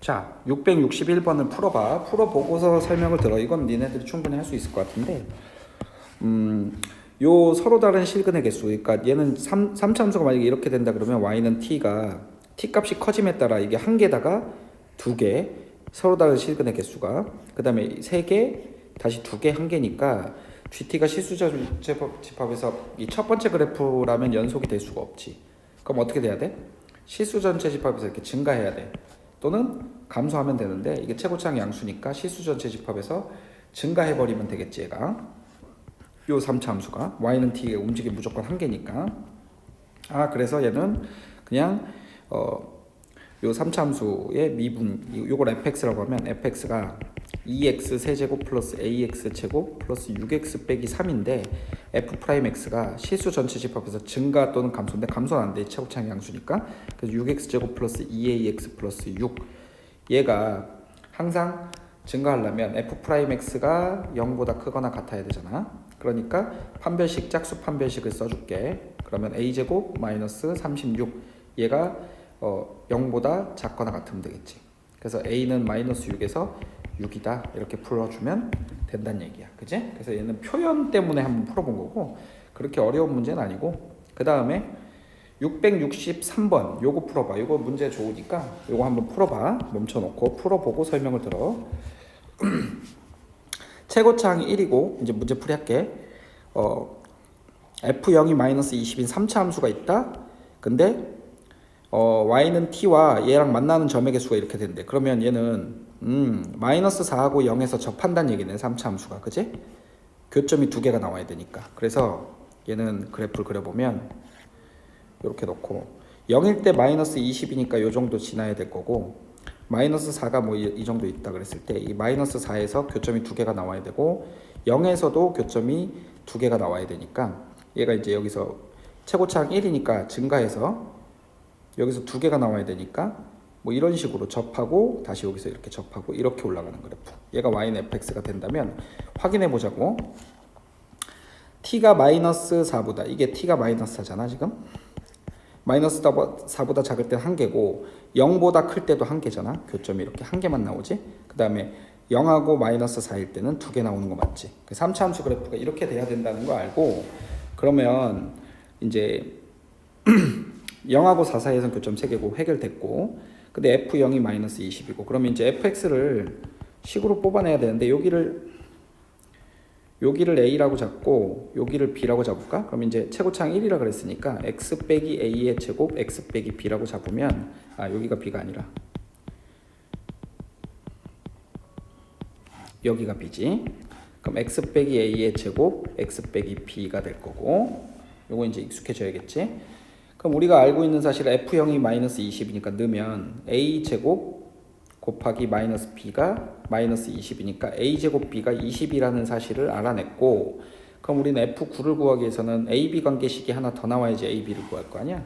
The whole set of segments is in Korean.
자, 661번을 풀어봐. 풀어보고서 설명을 들어. 이건 니네들이 충분히 할 수 있을 것 같은데, 음, 요 서로 다른 실근의 개수. 그러니까 얘는 3, 3참수가 만약에 이렇게 된다 그러면 y는 t가 t 값이 커짐에 따라 이게 한 개다가 두 개, 서로 다른 실근의 개수가. 그 다음에 세 개, 다시 두 개, 한 개니까 GT가 실수자 집합, 집합에서 이 첫 번째 그래프라면 연속이 될 수가 없지. 그럼 어떻게 돼야 돼? 실수 전체 집합에서 이렇게 증가해야 돼. 또는 감소하면 되는데 이게 최고차항 양수니까 실수 전체 집합에서 증가해 버리면 되겠지 얘가. 요 3차 함수가 y는 t의 움직임 무조건 한 개니까. 아 그래서 얘는 그냥 어요 3차 함수의 미분 요걸 fx라고 하면 fx가 2x 세제곱 플러스 ax 제곱 플러스 6x 빼기 3인데 f 프라임 x가 실수 전체 집합에서 증가 또는 감소인데 감소는 안 돼. 최고차항 양수니까. 그래서 6x 제곱 플러스 2ax 플러스 6 얘가 항상 증가하려면 f 프라임 x가 0보다 크거나 같아야 되잖아. 그러니까 판별식 짝수 판별식을 써줄게. 그러면 a 제곱 마이너스 36 얘가 어 0보다 작거나 같으면 되겠지. 그래서 a는 마이너스 6에서 6이다 이렇게 풀어주면 된다는 얘기야. 그지? 그래서 얘는 표현 때문에 한번 풀어본 거고 그렇게 어려운 문제는 아니고 그 다음에 663번 요거 풀어봐. 요거 문제 좋으니까 요거 한번 풀어봐. 멈춰놓고 풀어보고 설명을 들어. 최고차항이 1이고 이제 문제 풀이 할게. 어, f0이 마이너스 20인 3차 함수가 있다. 근데 어, y는 t와 얘랑 만나는 점의 개수가 이렇게 된대. 그러면 얘는 음, 마이너스 4하고 0에서 접한다는 얘기네. 3차 함수가. 그지? 교점이 두 개가 나와야 되니까. 그래서 얘는 그래프를 그려보면 이렇게 놓고 0일 때 마이너스 20이니까 요 정도 지나야 될 거고 마이너스 4가 뭐 이 정도 있다 그랬을 때 이 마이너스 4에서 교점이 두 개가 나와야 되고 0에서도 교점이 두 개가 나와야 되니까 얘가 이제 여기서 최고차항 1이니까 증가해서 여기서 두 개가 나와야 되니까 뭐 이런 식으로 접하고 다시 여기서 이렇게 접하고 이렇게 올라가는 그래프 얘가 y는 fx가 된다면 확인해 보자고 t가 마이너스 4보다 이게 t가 마이너스 4잖아 지금 마이너스 4보다 작을 때 한 개고 0보다 클 때도 한 개잖아. 교점이 이렇게 한 개만 나오지. 그 다음에 0하고 마이너스 4일 때는 두 개 나오는 거 맞지. 그 3차 함수 그래프가 이렇게 돼야 된다는 거 알고 그러면 이제 0하고 4 사이에서는 교점 3개고 해결됐고 근데 f0이 마이너스 20이고 그러면 이제 fx를 식으로 뽑아내야 되는데 여기를 여기를 a라고 잡고 여기를 b라고 잡을까? 그럼 이제 최고차항 1이라 그랬으니까 x 빼기 a의 제곱 x 빼기 b라고 잡으면 아 여기가 b가 아니라 여기가 b지. 그럼 x 빼기 a의 제곱 x 빼기 b가 될 거고 요거 이제 익숙해져야겠지. 그럼 우리가 알고 있는 사실 f0이 마이너스 20이니까 넣으면 a 제곱 곱하기 마이너스 b가 마이너스 20이니까 a 제곱 b가 20이라는 사실을 알아냈고 그럼 우리는 f9를 구하기 위해서는 ab 관계식이 하나 더 나와야지 ab를 구할 거 아니야?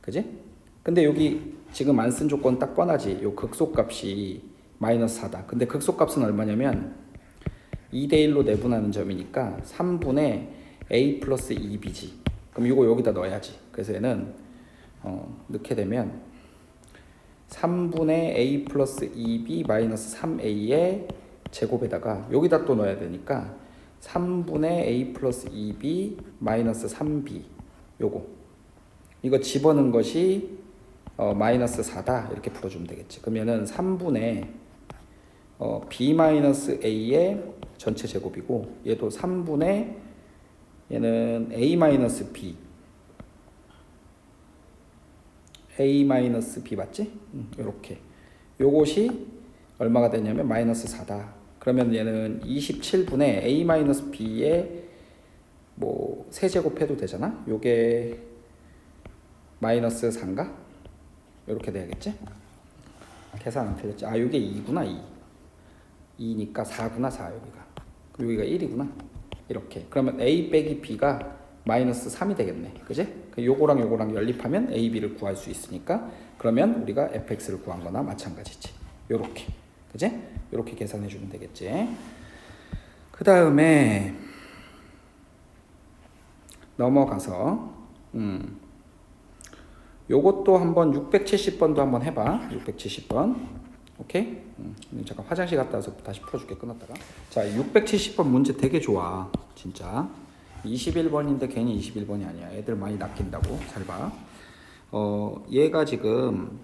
그지? 근데 여기 지금 안 쓴 조건 딱 뻔하지. 요 극소값이 마이너스 4다. 근데 극소값은 얼마냐면 2대1로 내분하는 점이니까 3분의 a 플러스 2b지. 그럼 이거 여기다 넣어야지 그래서 얘는 어, 넣게 되면 3분의 a 플러스 2b 마이너스 3a의 제곱에다가 여기다 또 넣어야 되니까 3분의 a 플러스 2b 마이너스 3b 요거. 이거 집어넣은 것이 어, 마이너스 4다. 이렇게 풀어주면 되겠지. 그러면은 3분의 어, b 마이너스 a의 전체 제곱이고 얘도 3분의 얘는 a 마이너스 b a 마이너스 b 맞지? 음, 이렇게 요것이 얼마가 되냐면 마이너스 4다. 그러면 얘는 27분의 a 마이너스 b의 뭐 세제곱해도 되잖아. 요게 마이너스 4인가? 이렇게 돼야겠지? 계산 안 틀렸지? 아 요게 2구나 2. 2니까 4구나 4 여기가. 여기가 1이구나. 이렇게. 그러면 a 빼기 마이너스 3이 되겠네. 그지? 요거랑 요거랑 연립하면 a, b를 구할 수 있으니까 그러면 우리가 fx를 구한 거나 마찬가지지. 요렇게. 그지? 요렇게 계산해 주면 되겠지. 그 다음에 넘어가서 음. 요것도 한번 670번도 한번 해봐. 670번. 오케이? 음, 잠깐 화장실 갔다 와서 다시 풀어줄게 끊었다가 자 670번 문제 되게 좋아 진짜 21번인데 괜히 21번이 아니야. 애들 많이 낚인다고. 잘 봐. 어 얘가 지금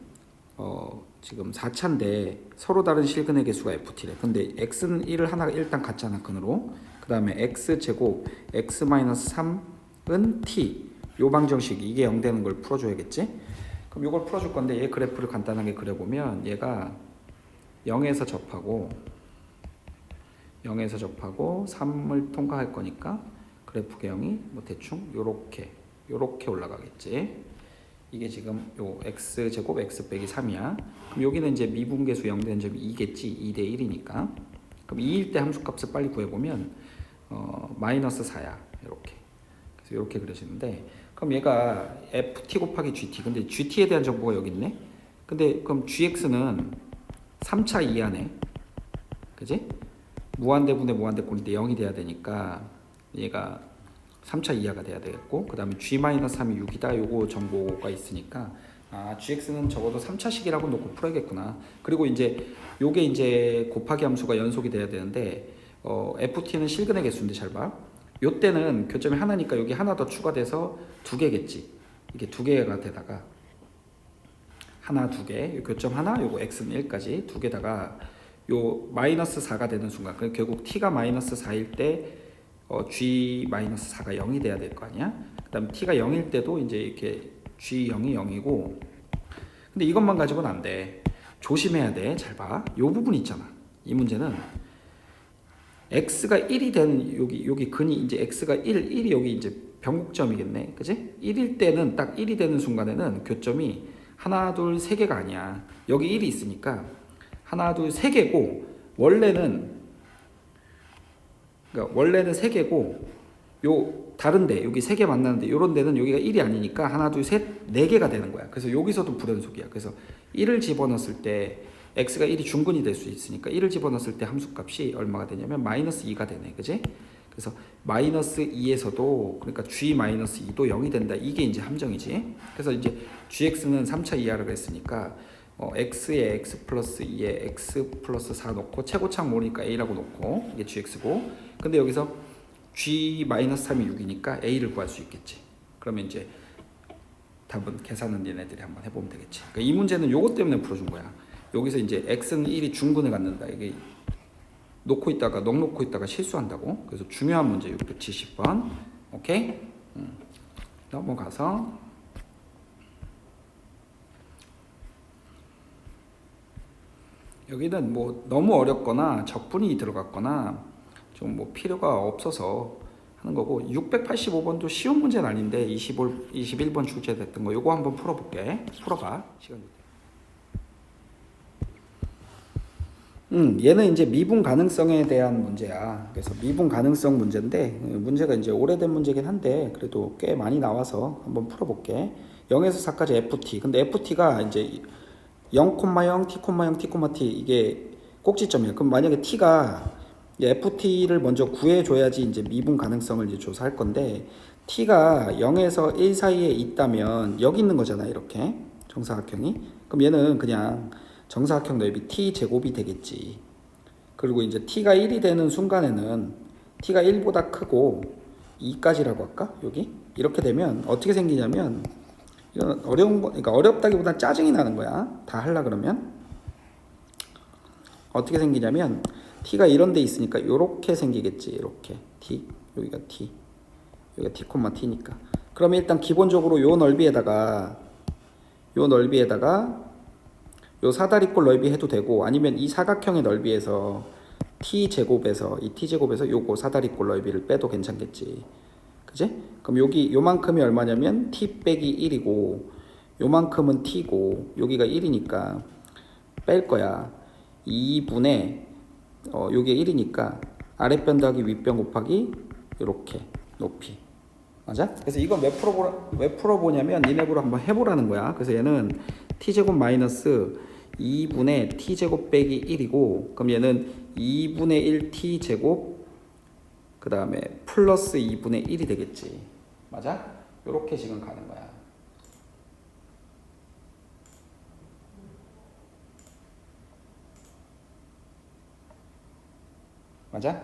어 지금 4차인데 서로 다른 실근의 개수가 ft래. 근데 x는 1을 하나가 일단 같잖아 근으로. 그 다음에 x 제곱 x 마이너스 3은 t. 요 방정식 이게 0 되는 걸 풀어 줘야겠지? 그럼 요걸 풀어 줄 건데 얘 그래프를 간단하게 그려 보면 얘가 0에서 접하고 0에서 접하고 3을 통과할 거니까 그래프 개형이 뭐 대충 요렇게 요렇게 올라가겠지. 이게 지금 요 x 제곱 x 빼기 3이야. 그럼 여기는 이제 미분계수 0 되는 점이 2겠지. 2대 1이니까. 그럼 2일 때 함수값을 빨리 구해 보면 어 마이너스 4야. 이렇게. 그래서 이렇게 그려지는데 그럼 얘가 ft 곱하기 gt. 근데 gt에 대한 정보가 여기 있네. 근데 그럼 gx는 3차 이하네. 그지? 무한대분의 무한대꼴인데 0이 돼야 되니까 얘가 3차 이하가 돼야 되겠고 그 다음에 g-3이 6이다. 요거 정보가 있으니까. 아 gx는 적어도 3차식이라고 놓고 풀어야겠구나. 그리고 이제 요게 이제 곱하기 함수가 연속이 돼야 되는데 어, ft는 실근의 개수인데 잘봐. 요때는 교점이 하나니까 여기 하나 더 추가돼서 두 개겠지. 이게 두 개가 되다가 하나 두 개, 요 교점 하나, 요거 x는 1까지 두 개다가 요 마이너스 4가 되는 순간, 그 결국 t가 마이너스 4일 때 어, g 마이너스 4가 0이 돼야 될 거 아니야? 그 다음 t가 0일 때도 이제 이렇게 g 0이 0이고, 근데 이것만 가지고는 안 돼. 조심해야 돼. 잘 봐. 요 부분 있잖아. 이 문제는 x가 1이 되는 여기 여기 근이 이제 x가 1, 1이 여기 이제 변곡점이겠네. 그지? 1일 때는 딱 1이 되는 순간에는 교점이 하나, 둘, 세 개가 아니야. 여기 1이 있으니까 하나, 둘, 세 개고 원래는 그러니까 원래는 세 개고 요 다른데 여기 세 개 만나는데 요런 데는 여기가 1이 아니니까 하나, 둘, 셋, 네 개가 되는 거야. 그래서 여기서도 불연속이야. 그래서 1을 집어넣었을 때 x가 1이 중근이 될 수 있으니까 1을 집어넣었을 때 함수값이 얼마가 되냐면 마이너스 2가 되네. 그지? 그래서 마이너스 2에서도 그러니까 g 마이너스 2도 0이 된다. 이게 이제 함정이지. 그래서 이제 gx는 3차 이하라고 했으니까 어, x에 x 플러스 2에 x 플러스 4 놓고 최고창 모르니까 a라고 놓고 이게 gx고 근데 여기서 g 마이너스 3이 6이니까 a를 구할 수 있겠지. 그러면 이제 답은 계산은 얘네들이 한번 해보면 되겠지. 그러니까 이 문제는 요것 때문에 풀어준 거야. 여기서 이제 x는 1이 중근을 갖는다. 이게 놓고 있다가 넉 놓고 있다가 실수한다고. 그래서 중요한 문제 670번. 오케이? 음. 넘어가서 여기는 뭐 너무 어렵거나 적분이 들어갔거나 좀 뭐 필요가 없어서 하는 거고 685번도 쉬운 문제는 아닌데 25, 21번 출제됐던 거 요거 한번 풀어볼게. 풀어봐. 시간. 음, 얘는 이제 미분 가능성에 대한 문제야. 그래서 미분 가능성 문제인데 문제가 이제 오래된 문제긴 한데 그래도 꽤 많이 나와서 한번 풀어볼게. 0에서 4까지 ft. 근데 ft가 이제 0,0, t, 0, t, t 이게 꼭지점이야. 그럼 만약에 t가 ft를 먼저 구해줘야지 이제 미분 가능성을 이제 조사할 건데 t가 0에서 1 사이에 있다면 여기 있는 거잖아 이렇게 정사각형이. 그럼 얘는 그냥 정사각형 넓이 t 제곱이 되겠지. 그리고 이제 t가 1이 되는 순간에는 t가 1보다 크고 2까지라고 할까? 여기 이렇게 되면 어떻게 생기냐면 이건 어려운 거, 그러니까 어렵다기보다 짜증이 나는 거야. 다 하려 그러면 어떻게 생기냐면 t가 이런 데 있으니까 이렇게 생기겠지. 이렇게 t 여기가 t 여기가 t t니까. 그러면 일단 기본적으로 요 넓이에다가 요 넓이에다가 요 사다리꼴 넓이 해도 되고 아니면 이 사각형의 넓이에서 t 제곱에서 이 t 제곱에서 요거 사다리꼴 넓이를 빼도 괜찮겠지. 그지? 그럼 여기 요만큼이 얼마냐면 t 빼기 1이고 요만큼은 t고 여기가 1이니까 뺄 거야. 2분의 어 요게 1이니까 아랫변 더하기 윗변 곱하기 요렇게 높이. 맞아? 그래서 이건 왜 풀어보 왜 풀어보냐면 니네보로 한번 해보라는 거야. 그래서 얘는 t 제곱 마이너스 2분의 t 제곱 빼기 1이고 그럼 얘는 2분의 1 t 제곱 그 다음에 플러스 2분의 1이 되겠지. 맞아? 이렇게 지금 가는 거야. 맞아?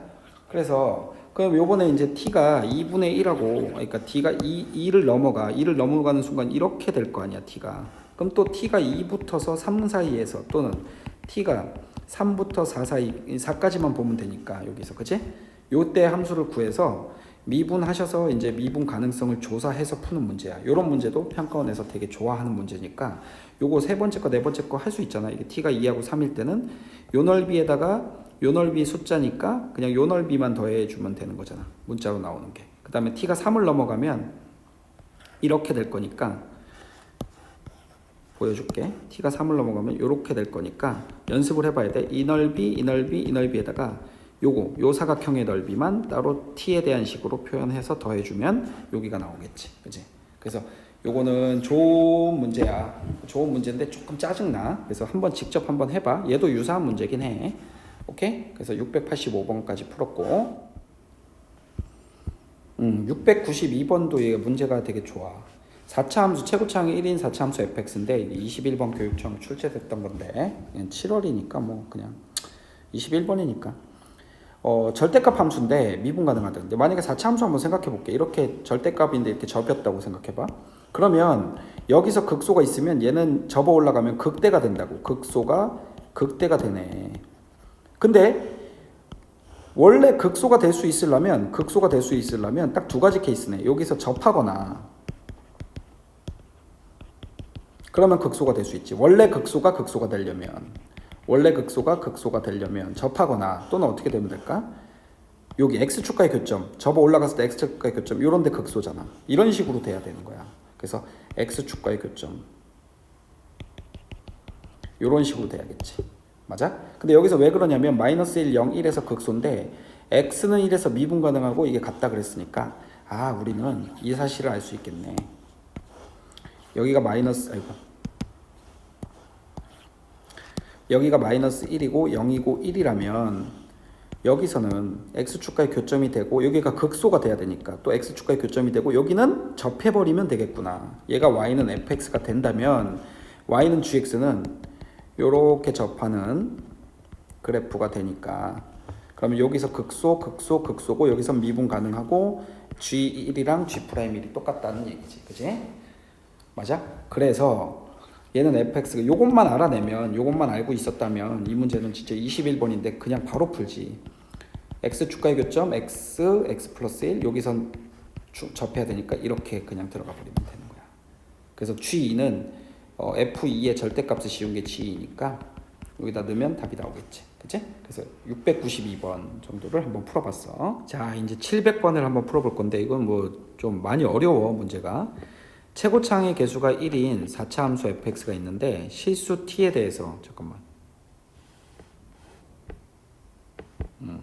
그래서 그럼 요번에 이제 t가 2분의 1하고 그러니까 t가 2, 2를 넘어가 2를 넘어가는 순간 이렇게 될 거 아니야 t가 그럼 또 t가 2부터서 3 사이에서 또는 t가 3부터 4 사이 4까지만 보면 되니까 여기서 그치? 요때 함수를 구해서 미분하셔서 이제 미분 가능성을 조사해서 푸는 문제야. 요런 문제도 평가원에서 되게 좋아하는 문제니까 요거 세 번째 거 네 번째 거 할 수 있잖아. 이게 t가 2하고 3일 때는 요 넓이에다가 요 넓이 숫자니까 그냥 요 넓이만 더해 주면 되는 거잖아. 문자로 나오는 게. 그 다음에 t가 3을 넘어가면 이렇게 될 거니까 보여줄게. t가 3을 넘어가면 이렇게 될 거니까 연습을 해봐야 돼. 이 넓이, 이 넓이, 이 넓이에다가 요거 요 사각형의 넓이만 따로 t에 대한 식으로 표현해서 더해주면 여기가 나오겠지, 그지? 그래서 요거는 좋은 문제야. 좋은 문제인데 조금 짜증나. 그래서 한번 직접 한번 해봐. 얘도 유사한 문제긴 해. 오케이? 그래서 685번까지 풀었고, 음, 692번도 얘 문제가 되게 좋아. 4차 함수 최고차항이 1인 4차 함수 fx인데 21번 교육청 출제됐던 건데 7월이니까 뭐 그냥 21번이니까 어, 절대값 함수인데 미분 가능하다는데 만약에 4차 함수 한번 생각해 볼게. 이렇게 절대값인데 이렇게 접였다고 생각해 봐. 그러면 여기서 극소가 있으면 얘는 접어 올라가면 극대가 된다고. 극소가 극대가 되네. 근데 원래 극소가 될 수 있으려면 극소가 될 수 있으려면 딱 두 가지 케이스네. 여기서 접하거나 그러면 극소가 될 수 있지. 원래 극소가 극소가 되려면 원래 극소가 극소가 되려면 접하거나 또는 어떻게 되면 될까? 여기 x 축과의 교점 접어 올라갔을 때 x 축과의 교점 이런 데 극소잖아. 이런 식으로 돼야 되는 거야. 그래서 x 축과의 교점 이런 식으로 돼야겠지. 맞아? 근데 여기서 왜 그러냐면 마이너스 1, 0, 1에서 극소인데 x는 1에서 미분 가능하고 이게 같다 그랬으니까 아 우리는 이 사실을 알 수 있겠네. 여기가 마이너스 아이고 여기가 마이너스 1이고 0이고 1이라면 여기서는 x축과의 교점이 되고 여기가 극소가 돼야 되니까 또 x축과의 교점이 되고 여기는 접해버리면 되겠구나 얘가 y는 fx가 된다면 y는 gx는 이렇게 접하는 그래프가 되니까 그러면 여기서 극소 극소 극소고 여기서 미분 가능하고 g1이랑 g'1이 똑같다는 얘기지 그지? 맞아? 그래서 얘는 fx가 요것만 알아내면 요것만 알고 있었다면 이 문제는 진짜 21번인데 그냥 바로 풀지. X 축과의 교점 x x 플러스 1 여기선 주- 접해야 되니까 이렇게 그냥 들어가 버리면 되는 거야. 그래서 g2는 어, f2의 절대값을 씌운 게 g2니까 여기다 넣으면 답이 나오겠지. 그치? 그래서 692번 정도를 한번 풀어봤어. 자 이제 700번을 한번 풀어볼 건데 이건 뭐 좀 많이 어려워 문제가 최고창의 개수가 1인 4차 함수 fx가 있는데 실수 t에 대해서 잠깐만. 음,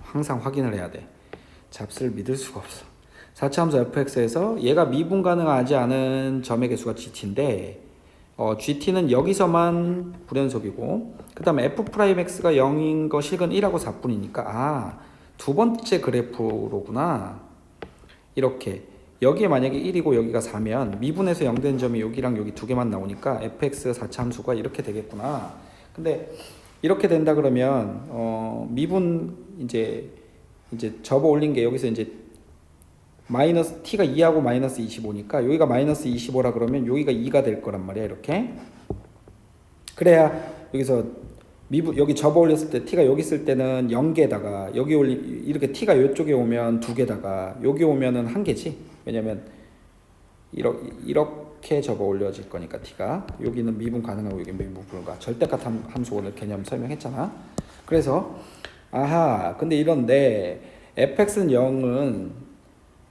항상 확인을 해야 돼. 잡스를 믿을 수가 없어. 4차 함수 fx에서 얘가 미분 가능하지 않은 점의 개수가 gt인데 어, gt는 여기서만 불연속이고 그 다음에 f'x가 0인 거 실근 1하고 4분이니까 아 두 번째 그래프로구나. 이렇게 여기에 만약에 1이고 여기가 4면 미분에서 0된 점이 여기랑 여기 두 개만 나오니까 fx 4차 함수가 이렇게 되겠구나. 근데 이렇게 된다 그러면 어 미분 이제 이제 접어 올린 게 여기서 이제 마이너스 t가 2하고 마이너스 25니까 여기가 마이너스 25라 그러면 여기가 2가 될 거란 말이야 이렇게 그래야 여기서 미분 여기 접어 올렸을 때 t가 여기 있을 때는 0개다가 여기 올리 이렇게 t가 이쪽에 오면 두 개다가 여기 오면은 한 개지 왜냐면 이렇게 접어 올려질 거니까 t가. 여기는 미분 가능하고 여기 미분 불가. 절대값 함- 함수 오늘 개념 설명했잖아. 그래서 아하 근데 이런데 fx는 0은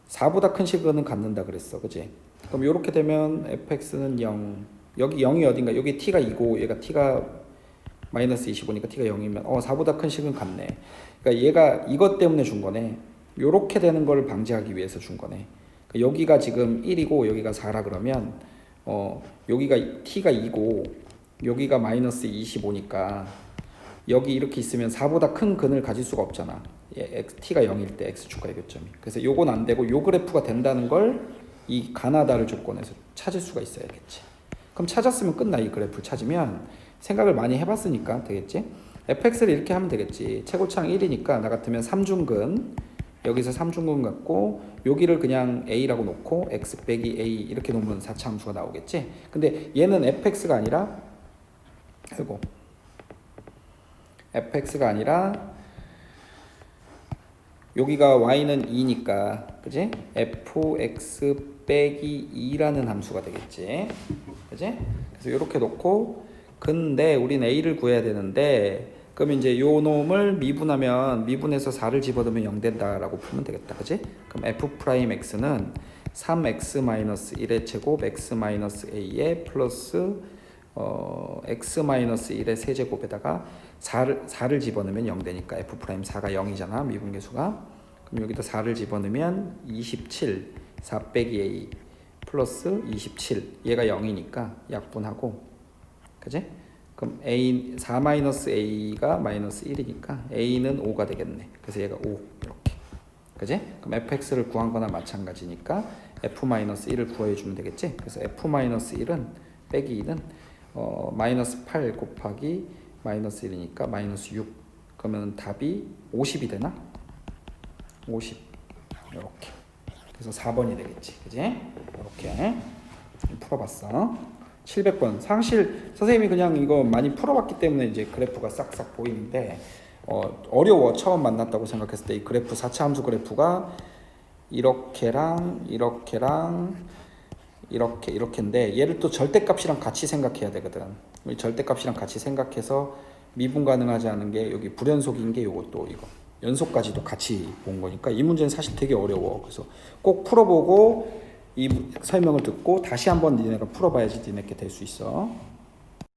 4보다 큰 식은 갖는다 그랬어. 그지 그럼 이렇게 되면 fx는 0 여기 0이 어딘가? 여기 t가 2고 얘가 t가 마이너스 25니까 t가 0이면 어 4보다 큰 식은 같네. 그러니까 얘가 이것 때문에 준 거네. 요렇게 되는 걸 방지하기 위해서 준 거네. 그러니까 여기가 지금 1이고 여기가 4라 그러면 어 여기가 t가 2고 여기가 마이너스 25니까 여기 이렇게 있으면 4보다 큰 근을 가질 수가 없잖아. 예, t가 0일 때 x 축과 의 교점이. 그래서 요건 안 되고 요 그래프가 된다는 걸 이 가나다를 조건에서 찾을 수가 있어야겠지. 그럼 찾았으면 끝나 이 그래프를 찾으면 생각을 많이 해봤으니까 되겠지. fx를 이렇게 하면 되겠지. 최고차항 1이니까 나 같으면 3중근 여기서 3중근 갖고 여기를 그냥 a라고 놓고 x 빼기 a 이렇게 놓으면 4차 함수가 나오겠지. 근데 얘는 fx가 아니라 아이고 fx가 아니라 여기가 y는 2니까 그지? fx 빼기 2라는 함수가 되겠지 그지? 그래서 이렇게 놓고 근데 우린 a를 구해야 되는데 그럼 이제 요 놈을 미분하면 미분해서 4를 집어넣으면 0 된다라고 풀면 되겠다 그지? 그럼 f 프라임 x는 3x 마이너스 1의 제곱 x 마이너스 a의 플러스 어, x 마이너스 1의 세제곱에다가 4를, 4를 집어넣으면 0 되니까 f 프라임 4가 0이잖아 미분계수가 그럼 여기다 4를 집어넣으면 27 4 빼기 a 플러스 27 얘가 0이니까 약분하고 그지? 그럼 a 4 마이너스 a가 마이너스 1이니까 a는 5가 되겠네 그래서 얘가 5 이렇게 그지? 그럼 fx를 구한 거나 마찬가지니까 f 마이너스 1을 구해 주면 되겠지? 그래서 f 마이너스 1은 빼기 2는 어, 마이너스 8 곱하기 마이너스 1이니까 마이너스 6 그러면 답이 50이 되나? 50 이렇게 그래서 4번이 되겠지 그지? 이렇게 풀어봤어 700번 상실 선생님이 그냥 이거 많이 풀어봤기 때문에 이제 그래프가 싹싹 보이는데 어, 어려워 처음 만났다고 생각했을 때 이 그래프 4차 함수 그래프가 이렇게랑 이렇게랑 이렇게 이렇게인데 얘를 또 절대값이랑 같이 생각해야 되거든. 이 절대값이랑 같이 생각해서 미분 가능하지 않은 게 여기 불연속인 게 요것도 이거 연속까지도 같이 본 거니까 이 문제는 사실 되게 어려워. 그래서 꼭 풀어보고 이 설명을 듣고 다시 한번 니네가 풀어봐야지 니네께 될 수 있어.